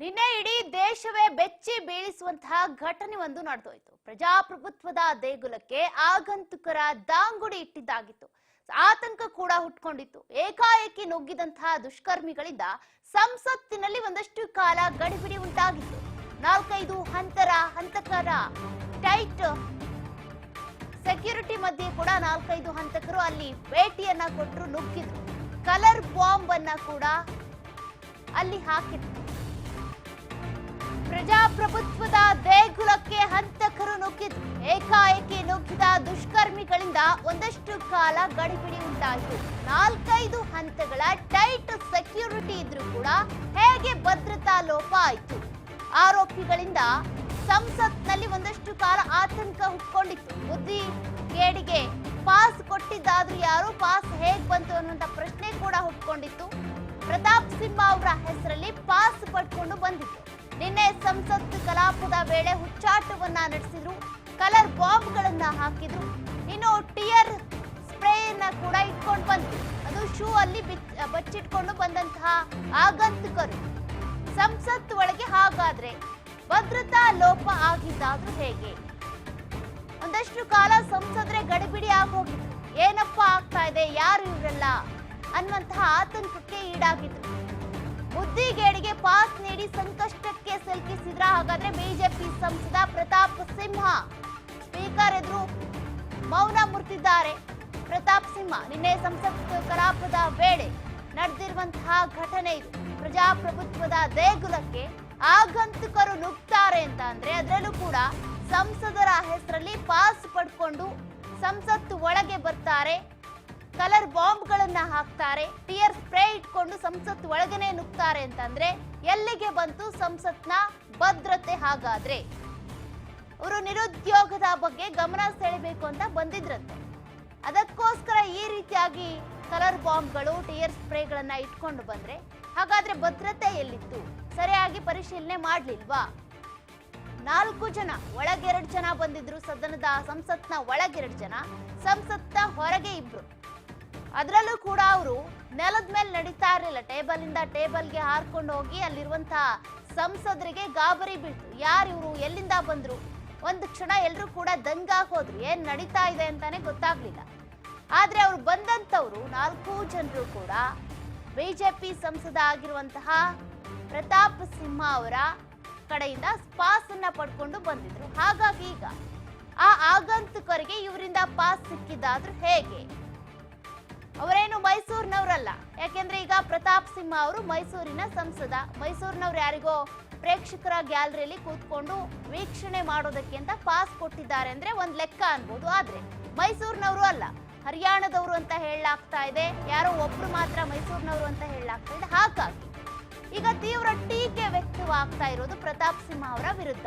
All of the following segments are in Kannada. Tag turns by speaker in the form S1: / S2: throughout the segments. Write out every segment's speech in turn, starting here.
S1: ನಿನ್ನೆ ಇಡೀ ದೇಶವೇ ಬೆಚ್ಚಿ ಬೀಳಿಸುವಂತಹ ಘಟನೆ ಒಂದು ನಡೆದೋಯ್ತು. ಪ್ರಜಾಪ್ರಭುತ್ವದ ದೇಗುಲಕ್ಕೆ ಆಗಂತುಕರ ದಾಂಗುಡಿ ಇಟ್ಟಿದ್ದಾಗಿತ್ತು. ಆತಂಕ ಕೂಡ ಹುಟ್ಕೊಂಡಿತ್ತು. ಏಕಾಏಕಿ ನುಗ್ಗಿದಂತಹ ದುಷ್ಕರ್ಮಿಗಳಿಂದ ಸಂಸತ್ತಿನಲ್ಲಿ ಒಂದಷ್ಟು ಕಾಲ ಗಡಿಬಿಡಿ ಉಂಟಾಗಿತ್ತು. ನಾಲ್ಕೈದು ಹಂತರ ಹಂತಕರ ಟೈಟ್ ಸೆಕ್ಯೂರಿಟಿ ಮಧ್ಯೆ ಕೂಡ ನಾಲ್ಕೈದು ಹಂತಕರು ಅಲ್ಲಿ ಭೇಟಿಯನ್ನ ಕೊಟ್ಟರು ನುಗ್ಗಿದ್ರು. ಕಲರ್ ಬಾಂಬ್ ಅನ್ನ ಕೂಡ ಅಲ್ಲಿ ಹಾಕಿದ್ರು. ಪ್ರಜಾಪ್ರಭುತ್ವದ ದೇಗುಲಕ್ಕೆ ಹಂತಕರು ನುಗ್ಗಿದ ಏಕಾಏಕಿ ನುಗ್ಗಿದ ದುಷ್ಕರ್ಮಿಗಳಿಂದ ಒಂದಷ್ಟು ಕಾಲ ಗಡಿಬಿಡಿ ಉಂಟಾಯಿತು. ನಾಲ್ಕೈದು ಹಂತಗಳ ಟೈಟ್ ಸೆಕ್ಯೂರಿಟಿ ಇದ್ರೂ ಕೂಡ ಹೇಗೆ ಭದ್ರತಾ ಲೋಪ ಆಯಿತು? ಆರೋಪಿಗಳಿಂದ ಸಂಸತ್ನಲ್ಲಿ ಒಂದಷ್ಟು ಕಾಲ ಆತಂಕ ಹುಟ್ಕೊಂಡಿತ್ತು. ಬುದ್ಧಿ ಗೇಡಿಗೆ ಪಾಸ್ ಕೊಟ್ಟಿದ್ದಾದ್ರೂ ಯಾರು ಪಾಸ್ ಹೇಗ್ ಬಂತು ಅನ್ನುವಂತ ಪ್ರಶ್ನೆ ಕೂಡ ಹುಟ್ಕೊಂಡಿತ್ತು. ಪ್ರತಾಪ್ ಸಿಂಹ ಅವರ ಹೆಸರಲ್ಲಿ ಪಾಸ್ ಪಡ್ಕೊಂಡು ಬಂದಿತ್ತು. ನಿನ್ನೆ ಸಂಸತ್ ಕಲಾಪದ ವೇಳೆ ಹುಚ್ಚಾಟವನ್ನ ನಡೆಸಿದ್ರು. ಕಲರ್ ಬಾಂಬ್ಗಳನ್ನ ಹಾಕಿದ್ರು. ಇನ್ನು ಟಿಯರ್ ಸ್ಪ್ರೇಯನ್ನ ಕೂಡ ಇಟ್ಕೊಂಡು ಬಂದ್ರು. ಅದು ಶೂ ಅಲ್ಲಿ ಬಿಚ್- ಬಚ್ಚಿಟ್ಕೊಂಡು ಬಂದಂತಹ ಆಗಂತಕರು. ಸಂಸತ್ ಒಳಗೆ ಹಾಗಾದ್ರೆ ಭದ್ರತಾ ಲೋಪ ಆಗಿದ್ದಾದ್ರೂ ಹೇಗೆ? ಒಂದಷ್ಟು ಕಾಲ ಸಂಸದ್ರೆ ಗಡಿಬಿಡಿ ಆಗೋಗಿದ್ರು ಏನಪ್ಪ ಆಗ್ತಾ ಇದೆ? ಯಾರು ಇವರೆಲ್ಲ? ಅನ್ನುವಂತಹ ಆತಂಕಕ್ಕೆ ಈಡಾಗಿದ್ರು. ಬುದ್ಧಿಗೇಡಿಗೆ ಪಾಸ್ ನೀಡಿ ಸಂಕಷ್ಟಕ್ಕೆ ಸಿಲುಕಿಸಿದ್ರ. ಹಾಗಾದ್ರೆ ಬಿಜೆಪಿ ಸಂಸದ ಪ್ರತಾಪ್ ಸಿಂಹ ಸ್ಪೀಕರ್ ಎದುರು ಮೌನ ಮುರ್ತಿದ್ದಾರೆ ಪ್ರತಾಪ್ ಸಿಂಹ ನಿನ್ನೆ ಸಂಸತ್ ಕಲಾಪದ ವೇಳೆ ನಡೆದಿರುವಂತಹ ಘಟನೆ ಇದು. ಪ್ರಜಾಪ್ರಭುತ್ವದ ದೇಗುಲಕ್ಕೆ ಆಗಂತುಕರು ನುಗ್ತಾರೆ ಅಂತ ಅಂದ್ರೆ ಅದರಲ್ಲೂ ಕೂಡ ಸಂಸದರ ಹೆಸರಲ್ಲಿ ಪಾಸ್ ಪಡ್ಕೊಂಡು ಸಂಸತ್ತು ಒಳಗೆ ಬರ್ತಾರೆ. ಕಲರ್ ಬಾಂಬ್ಗಳನ್ನ ಹಾಕ್ತಾರೆ, ಟಿಯರ್ ಸ್ಪ್ರೇ ಇಟ್ಕೊಂಡು ಸಂಸತ್ ಒಳಗನೆ ನುಗ್ತಾರೆ ಅಂತಂದ್ರೆ ಎಲ್ಲಿಗೆ ಬಂತು ಸಂಸತ್ನ ಭದ್ರತೆ ಹಾಗಾದ್ರೆ? ಅವರು ನಿರುದ್ಯೋಗದ ಬಗ್ಗೆ ಗಮನ ಸೆಳೆಬೇಕು ಅಂತ ಬಂದಿದ್ರಂತೆ. ಅದಕ್ಕೋಸ್ಕರ ಈ ರೀತಿಯಾಗಿ ಕಲರ್ ಬಾಂಬ್ಗಳು, ಟಿಯರ್ ಸ್ಪ್ರೇಗಳನ್ನ ಇಟ್ಕೊಂಡು ಬಂದ್ರೆ ಹಾಗಾದ್ರೆ ಭದ್ರತೆ ಎಲ್ಲಿತ್ತು? ಸರಿಯಾಗಿ ಪರಿಶೀಲನೆ ಮಾಡ್ಲಿಲ್ವಾ? ನಾಲ್ಕು ಜನ ಒಳಗೆರಡು ಜನ ಬಂದಿದ್ರು, ಸದನದ ಸಂಸತ್ನ ಒಳಗೆರಡು ಜನ, ಸಂಸತ್ನ ಹೊರಗೆ ಇಬ್ರು. ಅದರಲ್ಲೂ ಕೂಡ ಅವರು ನೆಲದ ಮೇಲೆ ನಡೀತಾ ಇರಲಿಲ್ಲ. ಟೇಬಲ್ ಇಂದ ಟೇಬಲ್ಗೆ ಹಾರ್ಕೊಂಡು ಹೋಗಿ ಅಲ್ಲಿರುವಂತಹ ಸಂಸದರಿಗೆ ಗಾಬರಿ ಬೀಳ್ತು. ಯಾರು ಇವರು? ಎಲ್ಲಿಂದ ಬಂದ್ರು? ಒಂದು ಕ್ಷಣ ಎಲ್ಲರೂ ಕೂಡ ದಂಗಾಗಿ ಹೋದ್ರು ಏನ್ ನಡೀತಾ ಇದೆ ಅಂತಾನೆ ಗೊತ್ತಾಗ್ಲಿಲ್ಲ. ಆದ್ರೆ ಅವ್ರು ಬಂದಂತವ್ರು ನಾಲ್ಕು ಜನರು ಕೂಡ ಬಿಜೆಪಿ ಸಂಸದ ಆಗಿರುವಂತಹ ಪ್ರತಾಪ್ ಸಿಂಹ ಅವರ ಕಡೆಯಿಂದ ಪಾಸ್ ಅನ್ನ ಪಡ್ಕೊಂಡು ಬಂದಿದ್ರು. ಹಾಗಾಗಿ ಈಗ ಆ ಆಗಂತಕರಿಗೆ ಇವರಿಂದ ಪಾಸ್ ಸಿಕ್ಕಿದ್ದಾದ್ರೂ ಹೇಗೆ? ಅವರೇನು ಮೈಸೂರಿನವರಲ್ಲ. ಯಾಕೆಂದ್ರೆ ಈಗ ಪ್ರತಾಪ್ ಸಿಂಹ ಅವರು ಮೈಸೂರಿನ ಸಂಸದ. ಮೈಸೂರಿನವ್ರು ಯಾರಿಗೋ ಪ್ರೇಕ್ಷಕರ ಗ್ಯಾಲರಿಯಲ್ಲಿ ಕೂತ್ಕೊಂಡು ವೀಕ್ಷಣೆ ಮಾಡೋದಕ್ಕೆ ಅಂತ ಪಾಸ್ ಕೊಟ್ಟಿದ್ದಾರೆ ಅಂದ್ರೆ ಒಂದ್ ಲೆಕ್ಕ ಅನ್ಬೋದು. ಆದ್ರೆ ಮೈಸೂರಿನವರು ಅಲ್ಲ. ಹರಿಯಾಣದವರು ಅಂತ ಹೇಳಲಾಗ್ತಾ ಇದೆ. ಯಾರೋ ಒಬ್ರು ಮಾತ್ರ ಮೈಸೂರಿನವರು ಅಂತ ಹೇಳಲಾಗ್ತಾ ಇದೆ. ಹಾಗಾಗಿ ಈಗ ತೀವ್ರ ಟೀಕೆ ವ್ಯಕ್ತವಾಗ್ತಾ ಇರೋದು ಪ್ರತಾಪ್ ಸಿಂಹ ಅವರ ವಿರುದ್ಧ.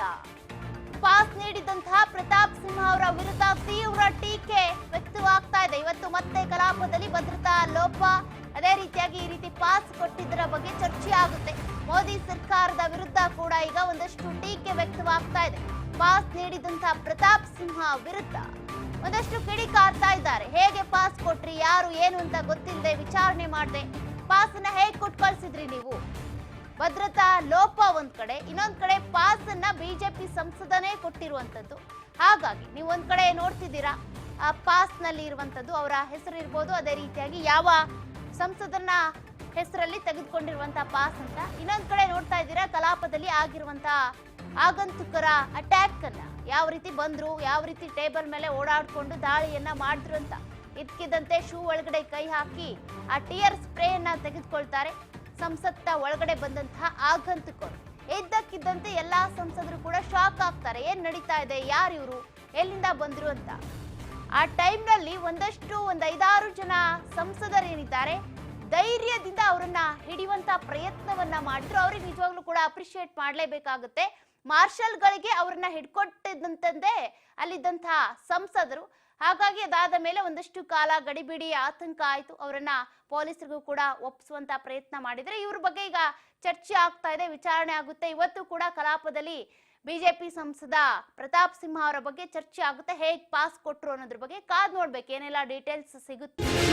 S1: ಪಾಸ್ ನೀಡಿದಂತಹ ಪ್ರತಾಪ್ ಸಿಂಹ ಅವರ ವಿರುದ್ಧ ತೀವ್ರ ಟೀಕೆ ವ್ಯಕ್ತವಾಗ್ತಾ ಇದೆ. ಇವತ್ತು ಮತ್ತೆ ಕಲಾಪದಲ್ಲಿ ಭದ್ರತಾ ಲೋಪ. ಅದೇ ರೀತಿಯಾಗಿ ಈ ರೀತಿ ಪಾಸ್ ಕೊಟ್ಟಿದ್ದರ ಬಗ್ಗೆ ಚರ್ಚೆ ಆಗುತ್ತೆ. ಮೋದಿ ಸರ್ಕಾರದ ವಿರುದ್ಧ ಕೂಡ ಈಗ ಒಂದಷ್ಟು ಟೀಕೆ ವ್ಯಕ್ತವಾಗ್ತಾ ಇದೆ. ಪಾಸ್ ನೀಡಿದಂತಹ ಪ್ರತಾಪ್ ಸಿಂಹ ವಿರುದ್ಧ ಒಂದಷ್ಟು ಕಿಡಿ ಕಿಡಿಕಾರ್ತಾ ಇದ್ದಾರೆ. ಹೇಗೆ ಪಾಸ್ ಕೊಟ್ರಿ, ಯಾರು, ಏನು ಅಂತ ಗೊತ್ತಿಲ್ಲದೆ ವಿಚಾರಣೆ ಮಾಡದೆ. ಪಾಸ್ ಅನ್ನ ಹೇಗೆ ಕೊಟ್ಟು ಕಳ್ಸಿದ್ರಿ ನೀವು? ಭದ್ರತಾ ಲೋಪ ಒಂದ್ ಕಡೆ, ಇನ್ನೊಂದ್ ಕಡೆ ಪಾಸ್ ಅನ್ನ ಬಿಜೆಪಿ ಸಂಸದನೇ ಕೊಟ್ಟಿರುವಂತದ್ದು. ಹಾಗಾಗಿ ನೀವು ಒಂದ್ ಕಡೆ ನೋಡ್ತಿದ್ದೀರಾ? ಆ ಇರುವಂಥದ್ದು ಅವರ ಹೆಸರು ಇರ್ಬೋದು, ಅದೇ ರೀತಿಯಾಗಿ ಯಾವ ಸಂಸದನ ಹೆಸರಲ್ಲಿ ತೆಗೆದುಕೊಂಡಿರುವಂತಹ ಪಾಸ್ ಅಂತ ಇನ್ನೊಂದು ಕಡೆ ನೋಡ್ತಾ ಇದ್ದೀರಾ, ಕಲಾಪದಲ್ಲಿ ಆಗಿರುವಂತಹ ಆಗಂತುಕರ ಅಟ್ಯಾಕ್ ಅನ್ನ ಯಾವ ರೀತಿ ಬಂದ್ರು, ಯಾವ ರೀತಿ ಟೇಬಲ್ ಮೇಲೆ ಓಡಾಡ್ಕೊಂಡು ದಾಳಿಯನ್ನ ಮಾಡಿದ್ರು ಅಂತ. ಇದ್ಕಿದ್ದಂತೆ ಶೂ ಒಳಗಡೆ ಕೈ ಹಾಕಿ ಆ ಟಿಯರ್ ಸ್ಪ್ರೇಯನ್ನ ತೆಗೆದುಕೊಳ್ತಾರೆ ಸಂಸತ್ತ ಒಳಗಡೆ ಬಂದಂತಹ ಆಗಂತುಕರು. ಇದ್ದಕ್ಕಿದ್ದಂತೆ ಎಲ್ಲಾ ಸಂಸದರು ಕೂಡ ಶಾಕ್ ಆಗ್ತಾರೆ. ಏನ್ ನಡೀತಾ ಇದೆ? ಯಾರು ಇವರು? ಎಲ್ಲಿಂದ ಬಂದ್ರು ಅಂತ. ಆ ಟೈಮ್ನಲ್ಲಿ ಒಂದಷ್ಟು ಒಂದು ಐದಾರು ಜನ ಸಂಸದರೇನಿದ್ದಾರೆ, ಧೈರ್ಯದಿಂದ ಅವರನ್ನ ಹಿಡಿಯುವಂತ ಪ್ರಯತ್ನವನ್ನ ಮಾಡಿದ್ರು. ಅವ್ರಿಗೆ ನಿಜವಾಗ್ಲೂ ಕೂಡ ಅಪ್ರಿಶಿಯೇಟ್ ಮಾಡಲೇಬೇಕಾಗುತ್ತೆ. ಮಾರ್ಷಲ್ಗಳಿಗೆ ಅವ್ರನ್ನ ಹಿಡ್ಕೊಟ್ಟಿದ್ದಂತಂದೇ ಅಲ್ಲಿದ್ದಂತಹ ಸಂಸದರು. ಹಾಗಾಗಿ ಅದಾದ ಮೇಲೆ ಒಂದಷ್ಟು ಕಾಲ ಗಡಿಬಿಡಿ ಆತಂಕ ಆಯಿತು. ಅವರನ್ನ ಪೊಲೀಸರಿಗೂ ಕೂಡ ಒಪ್ಪಿಸುವಂತ ಪ್ರಯತ್ನ ಮಾಡಿದರೆ ಇವ್ರ ಬಗ್ಗೆ ಈಗ ಚರ್ಚೆ ಆಗ್ತಾ ಇದೆ, ವಿಚಾರಣೆ ಆಗುತ್ತೆ. ಇವತ್ತು ಕೂಡ ಕಲಾಪದಲ್ಲಿ ಬಿಜೆಪಿ ಸಂಸದ ಪ್ರತಾಪ್ ಸಿಂಹ ಅವರ ಬಗ್ಗೆ ಚರ್ಚೆ ಆಗುತ್ತೆ. ಹೇಗೆ ಪಾಸ್ ಕೊಟ್ಟರು ಅನ್ನೋದ್ರ ಬಗ್ಗೆ ಕಾದ್ ನೋಡ್ಬೇಕು. ಏನೆಲ್ಲ ಡೀಟೇಲ್ಸ್ ಸಿಗುತ್ತೆ?